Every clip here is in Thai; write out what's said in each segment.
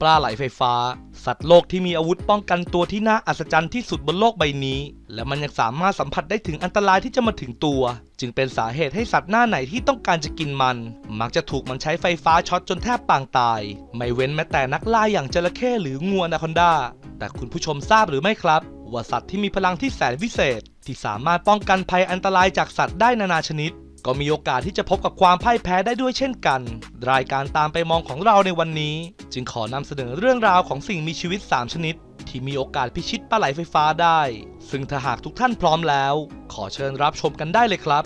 ปลาไหลไฟฟ้า สัตว์โลกที่มีอาวุธป้องกันตัวที่น่าอัศจรรย์ที่สุดบนโลกใบนี้ และมันยังสามารถสัมผัสได้ถึงอันตรายที่จะมาถึงตัว จึงเป็นสาเหตุให้สัตว์หน้าไหนที่ต้องการจะกินมัน มักจะถูกมันใช้ไฟฟ้าช็อตจนแทบปางตาย ไม่เว้นแม้แต่นักล่าอย่างจระเข้หรืองูอนาคอนดาแต่คุณผู้ชมทราบหรือไม่ครับว่าสัตว์ที่มีพลังที่แสนวิเศษ ที่สามารถป้องกันภัยอันตรายจากสัตว์ได้นานาชนิด ก็มีโอกาสที่จะพบกับความพ่ายแพ้ได้ด้วยเช่นกัน รายการตามไปมองของเราในวันนี้ จึงขอนำเสนอเรื่องราวของสิ่งมีชีวิต 3 ชนิด ที่มีโอกาสพิชิตปลาไหลไฟฟ้าได้ ซึ่งถ้าหากทุกท่านพร้อมแล้ว ขอเชิญรับชมกันได้เลยครับ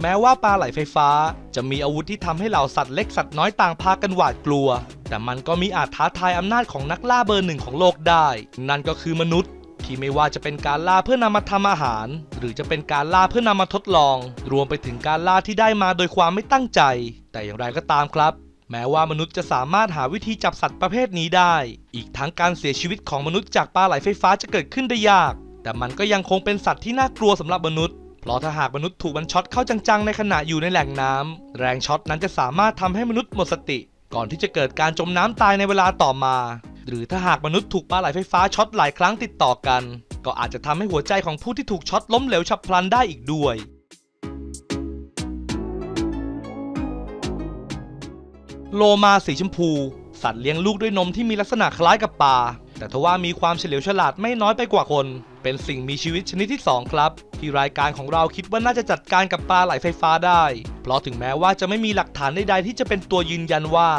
แม้ว่าปลาไหลไฟฟ้า จะมีอาวุธที่ทำให้เหล่าสัตว์เล็กสัตว์น้อยต่างพากันหวาดกลัว แต่มันก็มีอาจท้าทายอำนาจของนักล่าเบอร์หนึ่งของโลกได้ นั่นก็คือมนุษย์ ที่ไม่ว่าจะเป็นการล่าเพื่อนำมาทำอาหาร หรือจะเป็นการล่าเพื่อนำมาทดลอง รวมไปถึงการล่าที่ได้มาโดยความไม่ตั้งใจ แต่อย่างไรก็ตามครับ แม้ว่ามนุษย์จะสามารถหาวิธีจับสัตว์ประเภทนี้ได้ อีกทั้งการเสียชีวิตของมนุษย์จากปลาไหลไฟฟ้าจะเกิดขึ้นได้ยาก แต่มันก็ยังคงเป็นสัตว์ที่น่ากลัวสำหรับมนุษย์เพราะถ้าหากมนุษย์ถูกมันช็อตเข้าจังๆ ในขณะอยู่ในแหล่งน้ำแรงช็อตนั้นจะสามารถทำให้มนุษย์หมดสติ ก่อนที่จะเกิดการจมน้ำตายในเวลาต่อมา หรือถ้าหากมนุษย์ถูกปลาไหลไฟฟ้าช็อตหลายครั้งติดต่อกัน ก็อาจจะทำให้หัวใจของผู้ที่ถูกช็อตล้มเหลวฉับพลันได้อีกด้วย โลมาสีชมพู สัตว์เลี้ยงลูกด้วยนมที่มีลักษณะคล้ายกับปลาแต่ทว่ามีความเฉลียวฉลาดไม่น้อยไปกว่าคน เป็นสิ่งมีชีวิตชนิดที่ 2 ครับ ที่รายการของเราคิดว่าน่าจะจัดการกับปลาไหลไฟฟ้าได้ เพราะถึงแม้ว่าจะไม่มีหลักฐานใดๆที่จะเป็นตัวยืนยันว่า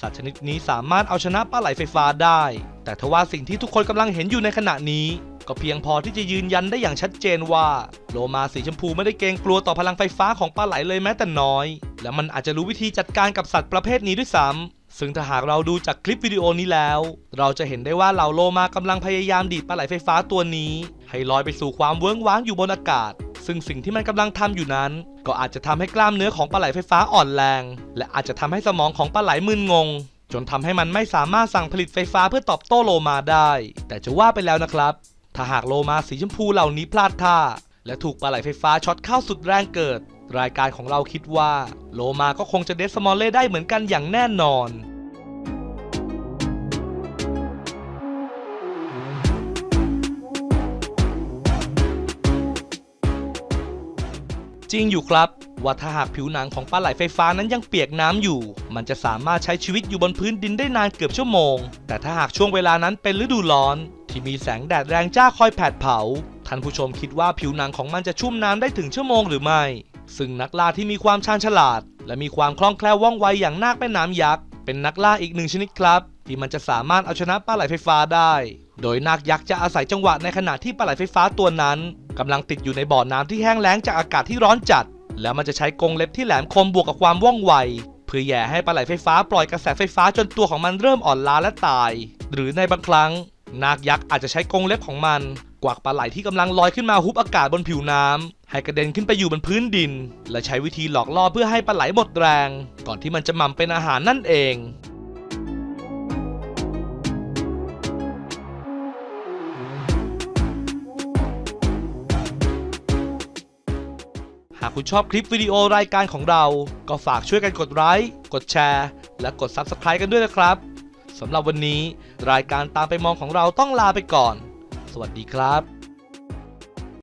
สัตว์ชนิดนี้สามารถเอาชนะปลาไหลไฟฟ้าได้ แต่ทว่าสิ่งที่ทุกคนกำลังเห็นอยู่ในขณะนี้ ก็เพียงพอที่จะยืนยันได้อย่างชัดเจนว่า โลมาสีชมพูไม่ได้เกรงกลัวต่อพลังไฟฟ้าของปลาไหลเลยแม้แต่น้อย และมันอาจจะรู้วิธีจัดการกับสัตว์ประเภทนี้ด้วยซ้ำ ซึ่งถ้าหากเราดูจากคลิปวิดีโอนี้แล้ว เราจะเห็นได้ว่าเหล่าโลมากำลังพยายามดีดปลาไหลไฟฟ้าตัวนี้ ให้ลอยไปสู่ความเวิ้งว้างอยู่บนอากาศ ซึ่งสิ่งที่มันกำลังทำอยู่นั้น ก็อาจจะทำให้กล้ามเนื้อของปลาไหลไฟฟ้าอ่อนแรง และอาจจะทำให้สมองของปลาไหลมึนงง จนทำให้มันไม่สามารถสั่งผลิตไฟฟ้าเพื่อตอบโต้โลมาได้ แต่จะว่าไปแล้วนะครับ ถ้าหากโลมาสีชมพูเหล่านี้พลาดท่าและถูกปลาไหลไฟฟ้าช็อตเข้าสุดแรงเกิด รายการของเราคิดว่า โลมาก็คงจะเดสมอลเล่ได้เหมือนกันอย่างแน่นอน จริงอยู่ครับ ว่าถ้าหากผิวหนังของปลาไหลไฟฟ้านั้นยังเปียกน้ำอยู่ มันจะสามารถใช้ชีวิตอยู่บนพื้นดินได้นานเกือบชั่วโมง แต่ถ้าหากช่วงเวลานั้นเป็นฤดูร้อน ที่มีแสงแดดแรงจ้าคอยแผดเผาท่านผู้ชมคิดว่าผิวหนังของมันจะชุ่มน้ำได้ถึงชั่วโมงหรือไม่ ซึ่งนักล่าที่มีความชาญฉลาด และมีความคล่องแคล่วว่องไวอย่างนาคแม่น้ำยักษ์เป็นนักล่าอีกหนึ่งชนิดครับ ที่มันจะสามารถเอาชนะปลาไหลไฟฟ้าได้ โดยนาคยักษ์จะอาศัยจังหวะในขณะที่ปลาไหลไฟฟ้าตัวนั้นกำลังติดอยู่ในบ่อน้ำที่แห้งแล้งจากอากาศที่ร้อนจัด แล้วมันจะใช้กรงเล็บที่แหลมคมบวกกับความว่องไวเพื่อแย่ให้ปลาไหลไฟฟ้าปล่อยกระแสไฟฟ้าจนตัวของมันเริ่มอ่อนล้าและตาย หรือในบางครั้ง นาคยักษ์อาจจะใช้กรงเล็บของมัน กวักปลาไหลที่กำลังลอยขึ้นมาฮุบอากาศบนผิวน้ำ ให้กระเด็นขึ้นไปอยู่บนพื้นดิน และใช้วิธีหลอกล่อเพื่อให้ปลาไหลหมดแรง ก่อนที่มันจะหม่ำเป็นอาหารนั่นเองหากคุณชอบคลิปวิดีโอรายการของเรา ก็ฝากช่วยกันกดไลค์ กดแชร์ และกด Subscribe กันด้วยนะครับ สำหรับวันนี้รายการตามไปมองของเราต้องลาไปก่อน สวัสดีครับ